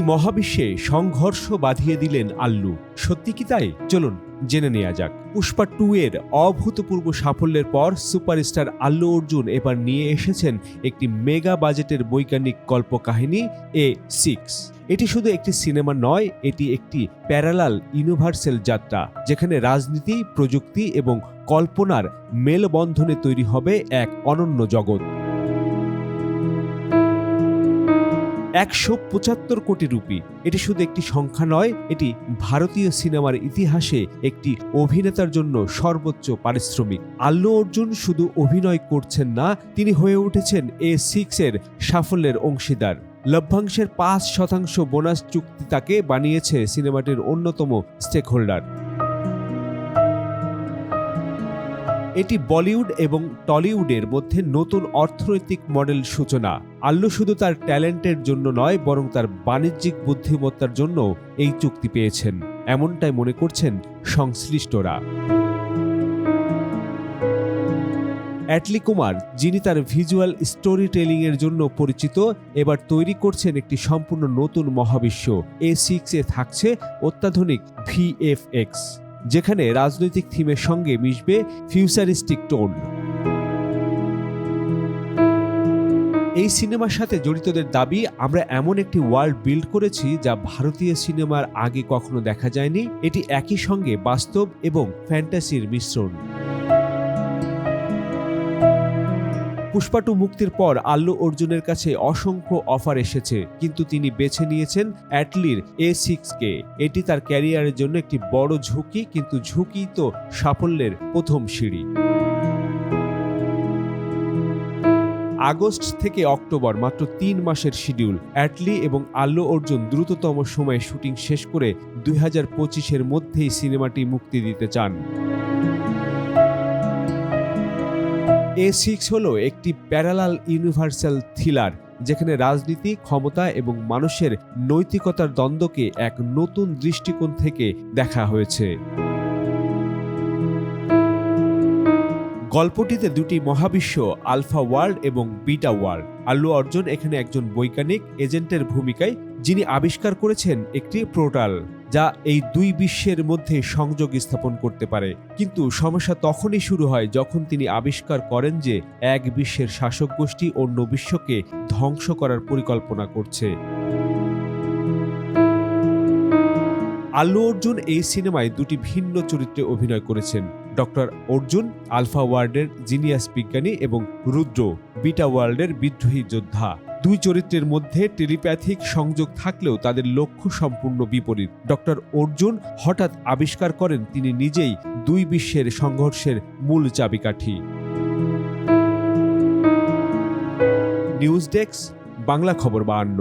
মহাবিশ্বে সংঘর্ষ বাঁধিয়ে দিলেন আল্লু। সত্যি কি তাই? চলুন, জেনে নেওয়া যাক। পুষ্পা টু এর অভূতপূর্ব সাফল্যের পর সুপারস্টার আল্লু অর্জুন এবার নিয়ে এসেছেন একটি মেগা বাজেটের বৈজ্ঞানিক কল্পকাহিনী এ সিক্স। এটি শুধু একটি সিনেমা নয়, এটি একটি প্যারালাল ইউনিভার্সাল যাত্রা, যেখানে রাজনীতি, প্রযুক্তি এবং কল্পনার মেলবন্ধনে তৈরি হবে এক অনন্য জগৎ। একশো পঁচাত্তর কোটি রুপি। এটি শুধু একটি সংখ্যা নয়, এটি ভারতীয় সিনেমার ইতিহাসে একটি অভিনেতার জন্য সর্বোচ্চ পারিশ্রমিক। আল্লু অর্জুন শুধু অভিনয় করছেন না, তিনি হয়ে উঠেছেন এ সিক্সের সাফল্যের অংশীদার। লভ্যাংশের পাঁচ শতাংশ বোনাস চুক্তি তাকে বানিয়েছে সিনেমাটির অন্যতম স্টেক এটি বলিউড এবং টলিউডের মধ্যে নতুন অর্থনৈতিক মডেল সূচনা। আল্লু শুধু তার ট্যালেন্টের জন্য নয়, বরং তার বাণিজ্যিক বুদ্ধিমত্তার জন্য এই চুক্তি পেয়েছেন। এমনটাই মনে করছেন সংশ্লিষ্টরা। অ্যাটলি কুমার, যিনি তার ভিজুয়াল স্টোরি টেলিংয়ের জন্য পরিচিত, এবার তৈরি করছেন একটি সম্পূর্ণ নতুন মহাবিশ্ব। এ সিক্সে থাকছে অত্যাধুনিক ভিএফএক্স। যেখানে রাজনৈতিক থিমের সঙ্গে মিশবে ফিউচারিস্টিক টোন। এই সিনেমার সাথে জড়িতদের দাবি, আমরা এমন একটি ওয়ার্ল্ড বিল্ড করেছি যা ভারতীয় সিনেমার আগে কখনো দেখা যায়নি। এটি একই সঙ্গে বাস্তব এবং ফ্যান্টাসির মিশ্রণ। পুষ্পা টু মুক্তির পর আল্লু অর্জুনের কাছে অসংখ্য অফার এসেছে, কিন্তু তিনি বেছে নিয়েছেন অ্যাটলির এ সিক্সকে এটি তার ক্যারিয়ারের জন্য একটি বড় ঝুঁকি, কিন্তু ঝুঁকি তো সাফল্যের প্রথম সিঁড়ি। আগস্ট থেকে অক্টোবর, মাত্র তিন মাসের শিডিউল। অ্যাটলি এবং আল্লু অর্জুন দ্রুততম সময়ে শুটিং শেষ করে দুই হাজার পঁচিশের মধ্যেই সিনেমাটি মুক্তি দিতে চান। এ সিক্স হল একটি প্যারালাল ইউনিভার্সাল থ্রিলার যেখানে রাজনীতি, ক্ষমতা এবং মানুষের নৈতিকতার দ্বন্দ্বকে এক নতুন দৃষ্টিকোণ থেকে দেখা হয়েছে। গল্পটিতে দুটি মহাবিশ্ব, আলফা ওয়ার্ল্ড এবং বিটা ওয়ার্ল্ড। আল্লু অর্জুন এখানে একজন বৈজ্ঞানিক, এজেন্টের ভূমিকায় যিনি আবিষ্কার করেছেন একটি পোর্টাল যা এই দুই বিশ্বের মধ্যে সংযোগ স্থাপন করতে পারে। কিন্তু সমস্যা তখনই শুরু হয় যখন তিনি আবিষ্কার করেন যে এক বিশ্বের শাসক গোষ্ঠী অন্য বিশ্বকে ধ্বংস করার পরিকল্পনা করছে। আল্লু অর্জুন এই সিনেমায় দুটি ভিন্ন চরিত্রে অভিনয় করেছেন। ডক্টর অর্জুন, আলফা ওয়ার্ডের জিনিয়াস বিজ্ঞানী এবং রুদ্র। বিটা ওয়ার্ল্ডের বিদ্রোহী যোদ্ধা। দুই চরিত্রের মধ্যে টেলিপ্যাথিক সংযোগ থাকলেও তাদের লক্ষ্য সম্পূর্ণ বিপরীত। ডক্টর অর্জুন হঠাৎ আবিষ্কার করেন তিনি নিজেই দুই বিশ্বের সংঘর্ষের মূল চাবিকাঠি। নিউজ ডেস্ক বাংলা খবর বাহান্ন